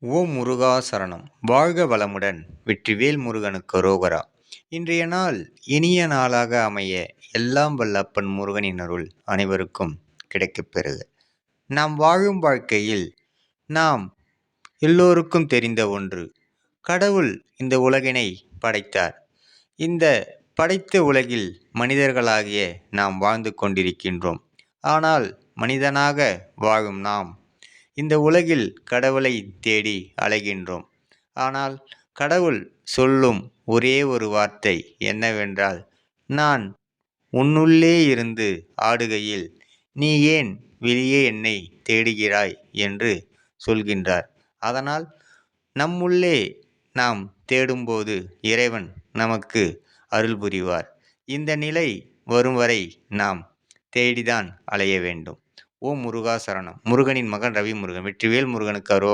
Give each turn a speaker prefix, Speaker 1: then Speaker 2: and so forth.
Speaker 1: ஓம் முருகா சரணம். வாழ்க வளமுடன். வெற்றிவேல் முருகனுக்கு அரோகரா. இன்றைய நாள் இனிய நாளாக அமைய எல்லாம் வல்லப்பன் முருகனின் அருள் அனைவருக்கும் கிடைக்கப் பெறுக. நாம் வாழும் வாழ்க்கையில் நாம் எல்லோருக்கும் தெரிந்த ஒன்று கடவுள் இந்த உலகினை படைத்தார். இந்த படைத்த உலகில் மனிதர்களாகிய நாம் வாழ்ந்து கொண்டிருக்கின்றோம். ஆனால் மனிதனாக வாழும் நாம் இந்த உலகில் கடவுளை தேடி அலைகின்றோம். ஆனால் கடவுள் சொல்லும் ஒரே ஒரு வார்த்தை என்னவென்றால் நான் உன்னுள்ளே இருந்து ஆடுகையில் நீ ஏன் வெளியே என்னை தேடுகிறாய் என்று சொல்கின்றார். அதனால் நம்முள்ளே நாம் தேடும்போது இறைவன் நமக்கு அருள் புரிவார். இந்த நிலை வரும் வரை நாம் தேடிதான் அலைய வேண்டும். ஓம் முருகா சரணம். முருகனின் மகன் ரவி முருகன் வெற்றிவேல் முருகனுக்கு அரோ